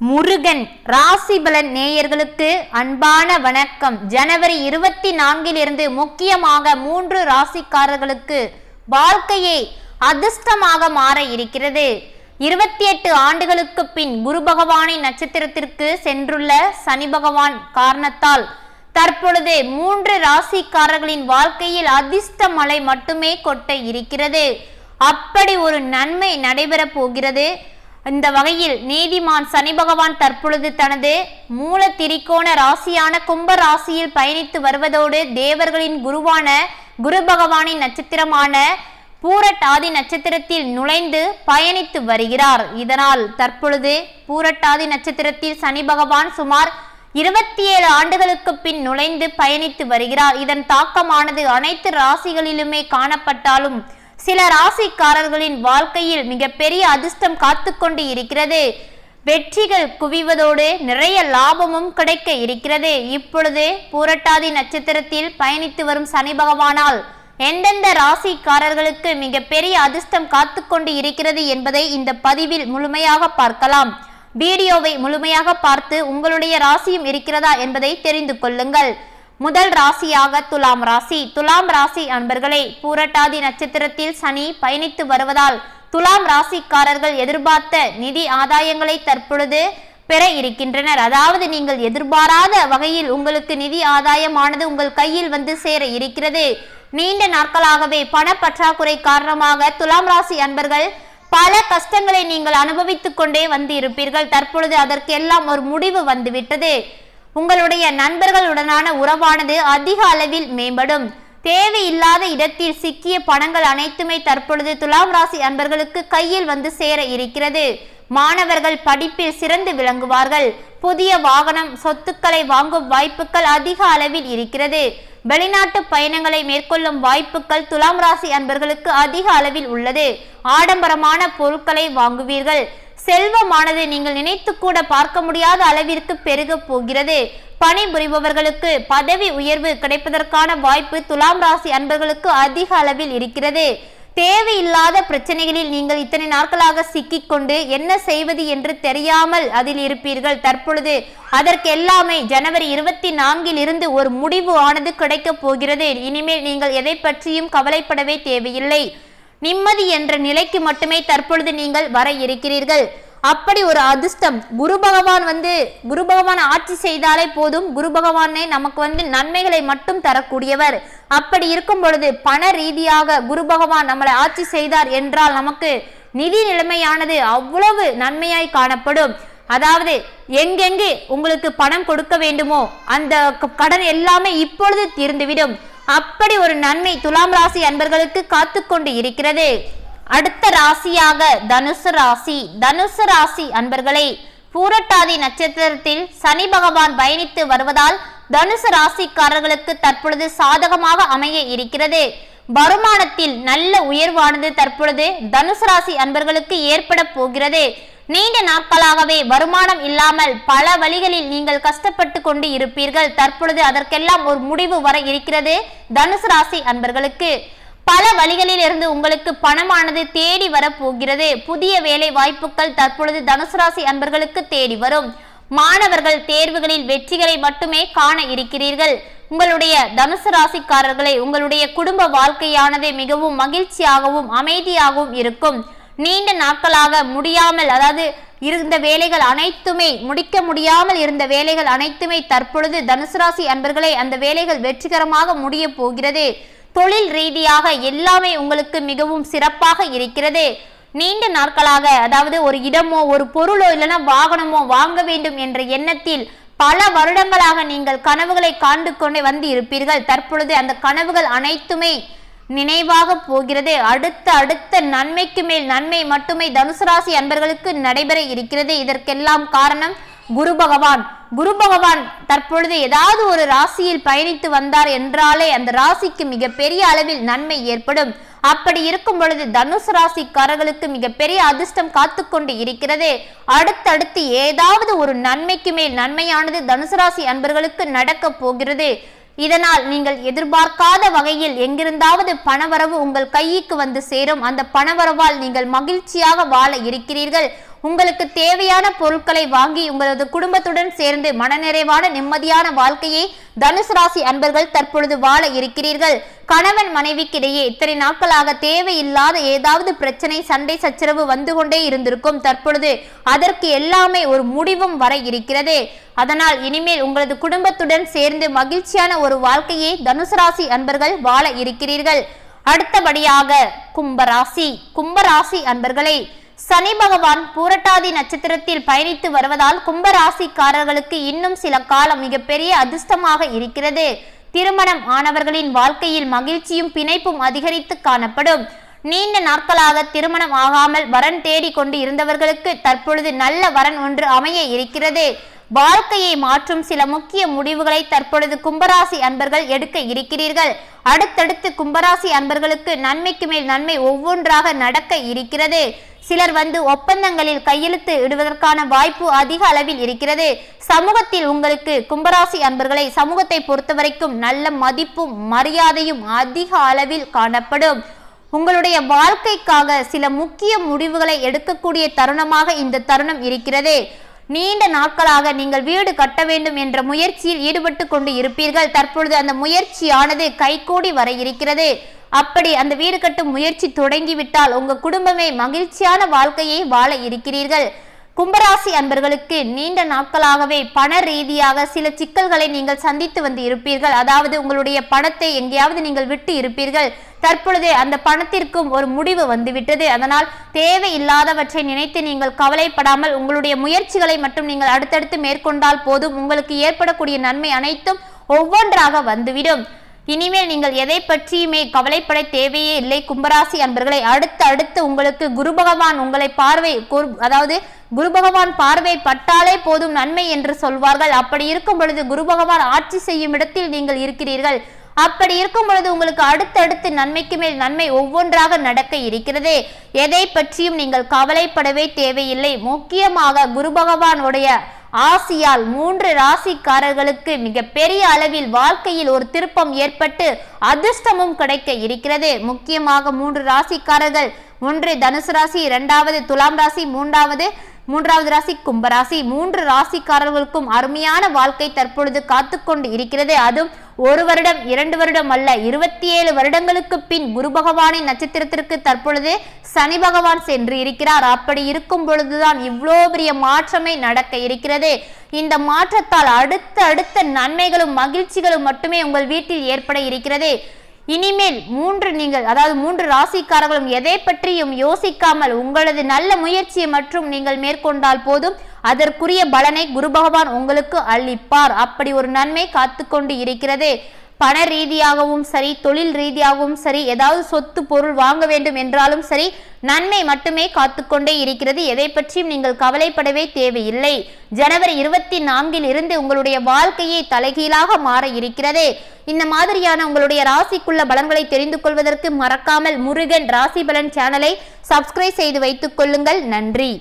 முருகன் ராசிபலன் நேயர்களுக்கு அன்பான வணக்கம். ஜனவரி இருபத்தி நான்கிலிருந்து முக்கியமாக மூன்று ராசிக்காரர்களுக்கு வாழ்க்கையை அதிர்ஷ்டமாக மாற இருக்கிறது. இருபத்தி எட்டு ஆண்டுகளுக்கு பின் குரு பகவானின் நட்சத்திரத்திற்கு சென்றுள்ள சனி பகவான் காரணத்தால் தற்பொழுது மூன்று ராசிக்காரர்களின் வாழ்க்கையில் அதிர்ஷ்ட மழை மட்டுமே கொட்ட இருக்கிறது. அப்படி ஒரு நன்மை நடைபெறப் போகிறது. இந்த வகையில் நீதிமான் சனி பகவான் தற்பொழுது தனது மூல திரிகோண ராசியான கும்ப ராசியில் பயணித்து வருவதோடு தேவர்களின் குருவான குரு பகவானின் நட்சத்திரமான பூரட்டாதி நட்சத்திரத்தில் நுழைந்து பயணித்து வருகிறார். இதனால் தற்பொழுது பூரட்டாதி நட்சத்திரத்தில் சனி பகவான் சுமார் இருபத்தி ஏழு ஆண்டுகளுக்கு பின் நுழைந்து பயணித்து வருகிறார். இதன் தாக்கமானது அனைத்து ராசிகளிலுமே காணப்பட்டாலும் சில ராசிக்காரர்களின் வாழ்க்கையில் மிகப்பெரிய அதிர்ஷ்டம் காத்து கொண்டு இருக்கிறது. வெற்றிகள் குவிவதோடு நிறைய லாபமும் கிடைக்க இருக்கிறது. இப்பொழுது பூரட்டாதி நட்சத்திரத்தில் பயணித்து வரும் சனி பகவானால் எந்தெந்த ராசிக்காரர்களுக்கு மிகப்பெரிய அதிர்ஷ்டம் காத்து கொண்டு இருக்கிறது என்பதை இந்த பதிவில் முழுமையாக பார்க்கலாம். வீடியோவை முழுமையாக பார்த்து உங்களுடைய ராசியும் இருக்கிறதா என்பதை தெரிந்து கொள்ளுங்கள். முதல் ராசியாக துலாம் ராசி. துலாம் ராசி அன்பர்களே பூரட்டாதி நட்சத்திரத்தில் சனி பயணித்து வருவதால் துலாம் ராசிக்காரர்கள் எதிர்பார்த்த நிதி ஆதாயங்களை தற்பொழுது பெற இருக்கின்றனர். அதாவது நீங்கள் எதிர்பாராத வகையில் உங்களுக்கு நிதி ஆதாயமானது உங்கள் கையில் வந்து சேர இருக்கிறது. நீண்ட நாட்களாகவே பண பற்றாக்குறை காரணமாக துலாம் ராசி அன்பர்கள் பல கஷ்டங்களை நீங்கள் அனுபவித்துக் கொண்டே வந்து இருப்பீர்கள் தற்பொழுது அதற்கெல்லாம் ஒரு முடிவு வந்துவிட்டது. உங்களுடைய நண்பர்களுடனான உறவானது அதிக அளவில் மேம்படும். தேவையில்லாத இடத்தில் சிக்கிய பணங்கள் அனைத்துமே தற்பொழுது துலாம் ராசி அன்பர்களுக்கு கையில் வந்து சேர இருக்கிறது. மாணவர்கள் படிப்பில் சிறந்து விளங்குவார்கள். புதிய வாகனம் சொத்துக்களை வாங்கும் வாய்ப்புகள் அதிக அளவில் இருக்கிறது. வெளிநாட்டு பயணங்களை மேற்கொள்ளும் வாய்ப்புகள் துலாம் ராசி அன்பர்களுக்கு அதிக அளவில் உள்ளது. ஆடம்பரமான பொருட்களை வாங்குவீர்கள். செல்வமானது நீங்கள் நினைத்து கூட பார்க்க முடியாத அளவிற்கு பெருக போகிறது. பணிபுரிபவர்களுக்கு பதவி உயர்வு கிடைப்பதற்கான வாய்ப்பு துலாம் ராசி அன்பர்களுக்கு அதிக அளவில் இருக்கிறது. தேவையில்லாத பிரச்சனைகளில் நீங்கள் இத்தனை நாட்களாக சிக்கிக்கொண்டு என்ன செய்வது என்று தெரியாமல் அதில் இருப்பீர்கள். தற்பொழுது அதற்கு எல்லாமே ஜனவரி இருபத்தி நான்கில் இருந்து ஒரு முடிவு ஆனது கிடைக்கப் போகிறது. இனிமேல் நீங்கள் எதை பற்றியும் கவலைப்படவே தேவையில்லை. நிம்மதி என்ற நிலைக்கு மட்டுமே தற்பொழுது நீங்கள் வர இருக்கிறீர்கள். அப்படி ஒரு அதிர்ஷ்டம். குரு பகவான் வந்து குரு பகவான் ஆட்சி செய்தாலே போதும். குரு பகவானே நமக்கு வந்து நன்மைகளை மட்டும் தரக்கூடியவர். அப்படி இருக்கும் பொழுது பண ரீதியாக குரு பகவான் நம்மளை ஆட்சி செய்தார் என்றால் நமக்கு நிதி நிலைமையானது அவ்வளவு நன்மையாய் காணப்படும். அதாவது எங்கெங்கு உங்களுக்கு பணம் கொடுக்க வேண்டுமோ அந்த கடன் எல்லாமே இப்பொழுது தீர்ந்துவிடும். அப்படி ஒரு நன்மை துலாம் ராசி அன்பர்களுக்கு காத்து கொண்டு இருக்கிறது. அடுத்த ராசியாக தனுசு ராசி. தனுசு ராசி அன்பர்களே பூரட்டாதி நட்சத்திரத்தில் சனி பகவான் பயணித்து வருவதால் தனுசு ராசிக்காரர்களுக்கு தற்பொழுது சாதகமாக அமைய இருக்கிறது. வருமானத்தில் நல்ல உயர்வானது தற்பொழுது தனுசு ராசி அன்பர்களுக்கு ஏற்பட போகிறது. நீண்ட நாட்களாகவே வருமானம் இல்லாமல் பல வழிகளில் நீங்கள் கஷ்டப்பட்டு கொண்டு இருப்பீர்கள். தற்பொழுது அதற்கெல்லாம் ஒரு முடிவு வர இருக்கிறது. தனுசு ராசி அன்பர்களுக்கு பல வழிகளில் இருந்து உங்களுக்கு பணமானது தேடி வரப்போகிறது புதிய வேலை வாய்ப்புகள் தற்பொழுது தனுசு ராசி அன்பர்களுக்கு தேடி வரும். மாணவர்கள் தேர்வுகளில் வெற்றிகளை மட்டுமே காண இருக்கிறீர்கள். உங்களுடைய தனுசு ராசிக்காரர்களை உங்களுடைய குடும்ப வாழ்க்கையானது மிகவும் மகிழ்ச்சியாகவும் அமைதியாகவும் இருக்கும். நீண்ட நாட்களாக முடியாமல் அதாவது இருந்த வேலைகள் அனைத்துமே முடிக்க முடியாமல் இருந்த வேலைகள் அனைத்துமே தற்பொழுது தனுசு ராசி அன்பர்களே அந்த வேலைகள் வெற்றிகரமாக முடிய போகிறது. தொழில் ரீதியாக எல்லாமே உங்களுக்கு மிகவும் சிறப்பாக இருக்கிறது. நீண்ட நாட்களாக அதாவது ஒரு இடமோ ஒரு பொருளோ இல்லைன்னா வாகனமோ வாங்க வேண்டும் என்ற எண்ணத்தில் பல வருடங்களாக நீங்கள் கனவுகளை காண்டு கொண்டே வந்து இருப்பீர்கள். தற்பொழுது அந்த கனவுகள் அனைத்துமே நினைவாக போகிறது. அடுத்த அடுத்த நன்மைக்கு மேல் நன்மை மட்டுமே தனுசு ராசி அன்பர்களுக்கு நடைபெற இருக்கிறது. இதற்கெல்லாம் காரணம் குரு பகவான். குரு பகவான் தற்பொழுது ஏதாவது ஒரு ராசியில் பயணித்து வந்தார் என்றாலே அந்த ராசிக்கு மிகப்பெரிய அளவில் நன்மை ஏற்படும். அப்படி இருக்கும் பொழுது தனுசு ராசிக்காரர்களுக்கு மிகப்பெரிய அதிர்ஷ்டம் காத்து கொண்டு இருக்கிறது. அடுத்தடுத்து ஏதாவது ஒரு நன்மைக்கு மேல் நன்மையானது தனுசு ராசி அன்பர்களுக்கு நடக்க போகிறது. இதனால் நீங்கள் எதிர்பார்க்காத வகையில் எங்கிருந்தாவது பணவரவு உங்கள் கைக்கு வந்து சேரும். அந்த பணவரவால் நீங்கள் மகிழ்ச்சியாக வாழ இருக்கிறீர்கள். உங்களுக்கு தேவையான பொருட்களை வாங்கி உங்களது குடும்பத்துடன் சேர்ந்து மனநிறைவான நிம்மதியான வாழ்க்கையை தனுசு ராசி அன்பர்கள் தற்பொழுது வாழ இருக்கிறீர்கள். கணவன் மனைவிக்கிடையே இத்தனை நாட்களாக தேவையில்லாத ஏதாவது பிரச்சனை சண்டை சச்சரவு வந்து கொண்டே இருந்திருக்கும். தற்பொழுது அதற்கு எல்லாமே ஒரு முடிவும் வர இருக்கிறது. அதனால் இனிமேல் உங்களது குடும்பத்துடன் சேர்ந்து மகிழ்ச்சியான ஒரு வாழ்க்கையை தனுசு ராசி அன்பர்கள் வாழ இருக்கிறீர்கள். அடுத்தபடியாக கும்பராசி கும்பராசி அன்பர்களை சனி பகவான் பூரட்டாதி நட்சத்திரத்தில் பயணித்து வருவதால் கும்பராசிக்காரர்களுக்கு இன்னும் சில காலம் மிகப்பெரிய அதிர்ஷ்டமாக இருக்கிறது. திருமணம் ஆனவர்களின் வாழ்க்கையில் மகிழ்ச்சியும் பிணைப்பும் அதிகரித்து காணப்படும். நீண்ட நாட்களாக திருமணம் ஆகாமல் வரன் தேடிக்கொண்டு இருந்தவர்களுக்கு தற்பொழுது நல்ல வரன் ஒன்று அமைய இருக்கிறது. வாழ்க்கையை மாற்றும் சில முக்கிய முடிவுகளை தற்பொழுது கும்பராசி அன்பர்கள் எடுக்க இருக்கிறீர்கள். அடுத்தடுத்து கும்பராசி அன்பர்களுக்கு நன்மைக்கு மேல் நன்மை ஒவ்வொன்றாக நடக்க இருக்கிறது. சிலர் வந்து ஒப்பந்தங்களில் கையெழுத்து இடுவதற்கான வாய்ப்பு அதிக அளவில் இருக்கிறது. சமூகத்தில் உங்களுக்கு கும்பராசி அன்பர்களை சமூகத்தை பொறுத்தவரைக்கும் நல்ல மதிப்பும் மரியாதையும் அதிக அளவில் காணப்படும். உங்களுடைய வாழ்க்கைக்காக சில முக்கிய முடிவுகளை எடுக்கக்கூடிய தருணமாக இந்த தருணம் இருக்கிறது. நீண்ட நாட்களாக நீங்கள் வீடு கட்ட வேண்டும் என்ற முயற்சியில் ஈடுபட்டு கொண்டு இருப்பீர்கள். தற்பொழுது அந்த முயற்சியானது கைகூடி வர இருக்கிறது. அப்படி அந்த வீடு கட்டும் முயற்சி தொடங்கிவிட்டால் உங்க குடும்பமே மகிழ்ச்சியான வாழ்க்கையை வாழ இருக்கிறீர்கள். கும்பராசி அன்பர்களுக்கு நீண்ட நாட்களாகவே பண ரீதியாக சில சிக்கல்களை நீங்கள் சந்தித்து வந்து இருப்பீர்கள். அதாவது உங்களுடைய பணத்தை எங்கேயாவது நீங்கள் விட்டு இருப்பீர்கள். தற்பொழுது அந்த பணத்திற்கும் ஒரு முடிவு வந்துவிட்டது. அதனால் தேவையில்லாதவற்றை நினைத்து நீங்கள் கவலைப்படாமல் உங்களுடைய முயற்சிகளை மட்டும் நீங்கள் அடுத்தடுத்து மேற்கொண்டால் போதும். உங்களுக்கு ஏற்படக்கூடிய நன்மை அனைத்தும் ஒவ்வொன்றாக வந்துவிடும். இனிமேல் நீங்கள் எதை பற்றியுமே கவலைப்பட தேவையே இல்லை. கும்பராசி அன்பர்களை அடுத்து அடுத்து உங்களுக்கு குரு பகவான் உங்களை பார்வை அதாவது குரு பகவான் பார்வை பட்டாலே போதும் நன்மை என்று சொல்வார்கள். அப்படி இருக்கும் பொழுது குரு பகவான் ஆட்சி செய்யும் இடத்தில் நீங்கள் இருக்கிறீர்கள். அப்படி இருக்கும் பொழுது உங்களுக்கு அடுத்தடுத்து நன்மைக்கு மேல் நன்மை ஒவ்வொன்றாக நடக்க இருக்கிறது. எதை பற்றியும் நீங்கள் கவலைப்படவே தேவையில்லை. முக்கியமாக குரு பகவானுடைய ஆசியால் மூன்று ராசிக்காரர்களுக்கு மிக பெரிய அளவில் வாழ்க்கையில் ஒரு திருப்பம் ஏற்பட்டு அதிர்ஷ்டமும் கிடைக்க இருக்கிறது. முக்கியமாக மூன்று ராசிக்காரர்கள். ஒன்று தனுசு ராசி இரண்டாவது துலாம் ராசி மூன்றாவது மூன்றாவது ராசி கும்பராசி மூன்று ராசிக்காரர்களுக்கும் அருமையான வாழ்க்கை தற்பொழுது காத்துக்கொண்டு இருக்கிறது. அதுவும் ஒரு வருடம் இரண்டு வருடம் அல்ல இருபத்தி ஏழு வருடங்களுக்கு பின் குரு பகவானின் நட்சத்திரத்திற்கு தற்பொழுது சனி பகவான் சென்று இருக்கிறார். அப்படி இருக்கும் பொழுதுதான் இவ்வளோ பெரிய மாற்றமே நடக்க இருக்கிறது. இந்த மாற்றத்தால் அடுத்த அடுத்த நன்மைகளும் மகிழ்ச்சிகளும் மட்டுமே உங்கள் வீட்டில் ஏற்பட இருக்கிறது. இனிமேல் மூன்று நீங்கள் அதாவது மூன்று ராசிக்காரர்களும் எதை பற்றியும் யோசிக்காமல் உங்களது நல்ல முயற்சியை மற்றும் நீங்கள் மேற்கொண்டால் போதும் அதற்குரிய பலனை குரு பகவான் உங்களுக்கு அளிப்பார். அப்படி ஒரு நன்மை காத்து கொண்டு இருக்கிறது. பண ரீதியாகவும் சரி தொழில் ரீதியாகவும் சரி ஏதாவது சொத்து பொருள் வாங்க வேண்டும் என்றாலும் சரி நன்மை மட்டுமே காத்துக்கொண்டே இருக்கிறது. எதை பற்றியும் நீங்கள் கவலைப்படவே தேவையில்லை. ஜனவரி இருபத்தி நான்கில் இருந்து உங்களுடைய வாழ்க்கையை தலைகீழாக மாற இருக்கிறது. இந்த மாதிரியான உங்களுடைய ராசிக்குள்ள பலன்களை தெரிந்து கொள்வதற்கு மறக்காமல் முருகன் ராசி பலன் சேனலை சப்ஸ்கிரைப் செய்து வைத்துக் கொள்ளுங்கள். நன்றி.